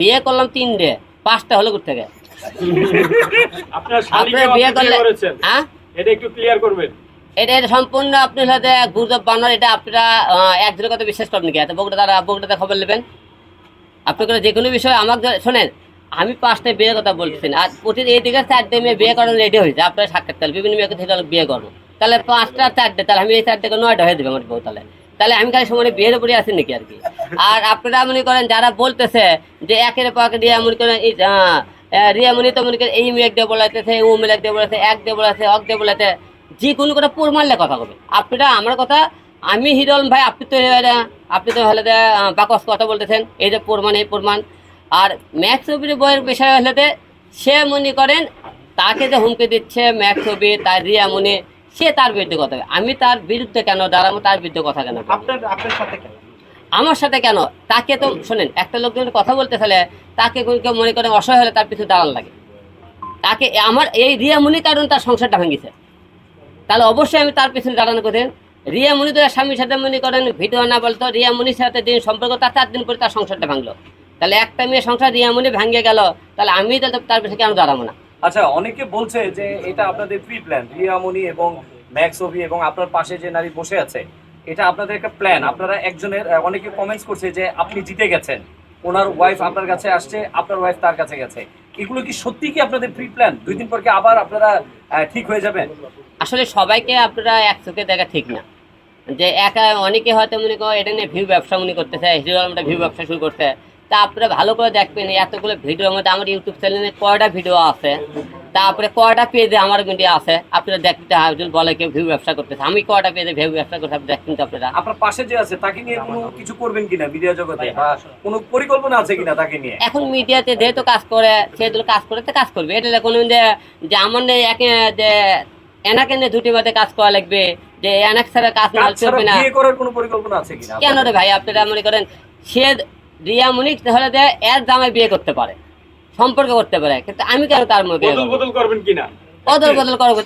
বিয়ে করলাম তিনটে পাঁচটা হলো কোথা থেকে আপনার বিয়ে করলে হ্যাঁ? এটা একটু ক্লিয়ার করবেন। এটা এটা সম্পূর্ণ আপনার সাথে গুজব বানানোর এটা আপনারা একজনের কথা বিশ্বাস করেন কি এত বগুড়া তারা বগুড়াতে খবর নেবেন? যে কোনো বিষয়ে আমাকে শোনেন আমি পাঁচটা বিয়ের কথা বলতেছেন আর প্রতি এই দিকে চারটে মেয়ে বিয়ে করানো রেডি হয়েছে আপনার সাক্ষাৎকার বিভিন্ন মেয়েকে থেকে বিয়ে করব। তাহলে পাঁচটা চারটে তাহলে আমি এই চারটেকে নয়টা হয়ে দেবে আমার বউ তাহলে। তাহলে আমি খালি সময় বিয়ের উপরে আছি নাকি আর কি? আর আপনারা মনে করেন যারা বলতেছে যে একের পাকে দিয়ে মনে করেন এই আহ, আহ, রিয়া মনি তো মনে করেন এই মেয়ে দিয়ে বলাইতেছে ও মেয়ে দিয়ে বলাইছে এক দিয়ে বলাইছে অক দিয়ে বলাইছে যে কোনো কথা পুর মারলে কথা হবে আপনারা আমার কথা আমি হিরল ভাই আপনি তো আপনি তো হলে বাকস কথা বলতেছেন এই যে প্রমাণ এই প্রমাণ আর ম্যাক্স ছবির বইয়ের বিষয় হলে যে সে মনে করেন তাকে যে হুমকি দিচ্ছে ম্যাক্স ছবি তার রিয়া মনে সে তার বিরুদ্ধে কথা বলে। আমি তার বিরুদ্ধে কেন দাঁড়াবো তার বিরুদ্ধে কথা কেন আপনার আপনার সাথে আমার সাথে কেন? তাকে তো শোনেন একটা লোক যদি কথা বলতে ফেলে তাকে কেউ মনে করে অসহায় হলে তার পিছু দাঁড়ান লাগে। তাকে আমার এই রিয়া মুনি কারণ তার সংসারটা ভেঙেছে। তাহলে অবশ্যই আমি তার পিছনে দাঁড়ানো করতেন রিয়া মুনি তো স্বামীর সাথে মনে করেন ভিডিও না বলতো রিয়া মুনির সাথে দিন সম্পর্ক তার চার দিন পরে তার সংসারটা ভাঙলো। তাহলে একটা মেয়ে সংসার রিয়া মুনি ভেঙে গেল তাহলে আমি তাহলে তার পিছনে কেন দাঁড়াবো না? আচ্ছা অনেকে বলছে যে এটা আপনাদের প্রি প্ল্যান রিয়ামণি এবং ম্যাক্স অভি এবং আপনার পাশে যে নারী বসে আছে, এটা আপনাদের একটা প্ল্যান আপনারা একজনের অনেকে কমেন্টস করছে যে আপনি জিতে গেছেন, ওনার ওয়াইফ আপনার কাছে আসছে, আপনার ওয়াইফ তার কাছে গেছে। এগুলো কি সত্যি কি আপনাদের প্রি প্ল্যান দুই দিন পর কি আবার আপনারা ঠিক হয়ে যাবেন? আসলে সবাইকে আপনারা এক চোখে দেখা ঠিক না। যে একা অনেকে হয়তো মনে করো এটা নিয়ে ভিউ ব্যবসা মনে করতেছে হিরো আলমটা ভিউ ব্যবসা শুরু করতে তা আপনারা ভালো করে দেখবেন এতগুলো ভিডিওর মধ্যে আমার ইউটিউব চ্যানেলে কয়টা ভিডিও আছে। তারপরে কয়টা পেজে আমার মিডিয়া আছে? আপনারা দেখতে হয় বলে কেউ ভিউ ব্যবসা করতেছে। আমি কয়টা পেজে ভিউ ব্যবসা করতে দেখবেন তো আপনারা। আপনার পাশে যে আছে তাকে নিয়ে কোনো কিছু করবেন কিনা মিডিয়া জগতে? বা কোনো পরিকল্পনা আছে কিনা তাকে নিয়ে? এখন মিডিয়াতে যেহেতু কাজ করে সেহেতু কাজ করে তো কাজ করবে। এটা কোনো যে আমার নিয়ে একে যে এনাকে নিয়ে দুটি বাদে কাজ করা লাগবে যে এনাক ছাড়া কাজ না চলবে না করার কোনো পরিকল্পনা আছে কিনা কেন রে ভাই আপনারা মনে করেন সে রিয়া মুনিক তাহলে এর জামাই বিয়ে করতে পারে সম্পর্ক করতে পারে কিন্তু আমি কেন তার মধ্যে বদল বদল করবেন কিনা? অদল বদল করব।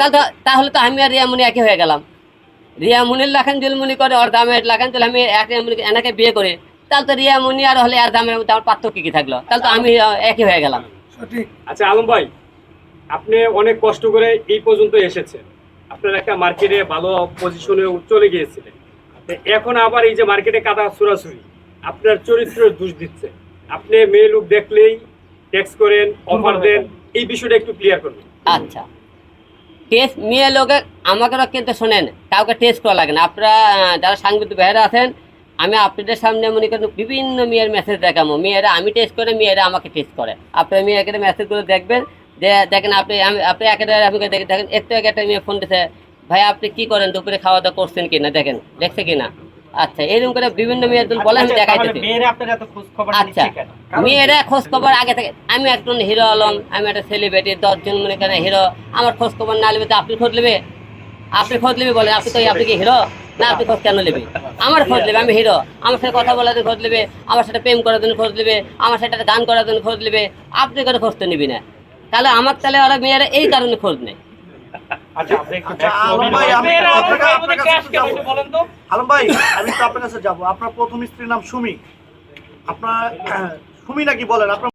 তাহলে তো- আমি আর রিয়া মুনি একই হয়ে গেলাম। রিয়া মুনির লাখান জুল মুনি করে ওর দামে লাখান তাহলে আমি এক মুনি এনাকে বিয়ে করে। তাহলে তো রিয়া মুনি আর হলে আর দামের মধ্যে আমার পার্থক্য কি থাকল? তাহলে তো আমি একই হয়ে গেলাম। আচ্ছা আলম ভাই আপনি অনেক কষ্ট করে এই পর্যন্ত এসেছেন। আপনার একটা মার্কেটে ভালো পজিশনে চলে গিয়েছিলেন। এখন আবার এই যে মার্কেটে কাদা ছুরাছুরি আপনার চরিত্রের দোষ দিচ্ছে। আপনি মেয়ে লোক দেখলেই ট্যাক্স করেন অফার দেন, এই বিষয়টা একটু ক্লিয়ার করবেন আচ্ছা। টেস্ট মেয়ে লোকে আমাকে কিন্তু শোনেন, কাউকে টেস্ট করা লাগে না। আপনারা যারা সাংবাদিক ভাইয়েরা আছেন, আমি আপনাদের সামনে মনে করেন বিভিন্ন মেয়ের মেসেজ দেখাবো। মেয়েরা, আমি টেস্ট করে, মেয়েরা আমাকে টেস্ট করে। আপনারা মেয়েকে মেসেজ করে দেখবেন যে দেখেন আপনি, আমি, আপনি একেবারে দেখে দেখেন একটু আগে একটা মেয়ে ফোন দিছে, ভাই, আপনি কি করেন? দুপুরে খাওয়া দাওয়া করছেন কিনা? দেখেন, দেখছে কিনা? আচ্ছা এরকম করে বিভিন্ন মেয়ের জন্য বলে আমি আচ্ছা, তাহলে দেখাইতেছি। মেয়েরা আপনার এত খোঁজ খবর আচ্ছা মেয়েরা খোঁজ খবর আগে থেকে আমি একজন হিরো আলম আমি একটা সেলিব্রিটি দশজন মনে করেন হিরো আমার খোঁজ খবর না নেবে তো আপনি খোঁজ নেবে? আপনি খোঁজ নেবে বলে আপনি তো আপনি কি হিরো? না আপনি খোঁজ কেন নেবে? আমার খোঁজ নেবে আমি হিরো। আমার সাথে কথা বলার জন্য খোঁজ নেবে আমার সাথে প্রেম করার জন্য খোঁজ নেবে আমার সাথে একটা গান করার জন্য খোঁজ নেবে আপনি করে খোঁজ তো নিবি না। তাহলে আমার তাহলে ওরা মেয়েরা এই কারণে খোঁজ নেয়। আলম ভাই আমি তো আপনার কাছে যাব। আপনার প্রথম স্ত্রীর নাম সুমি। আপনার সুমি নাকি বলেন? আপনার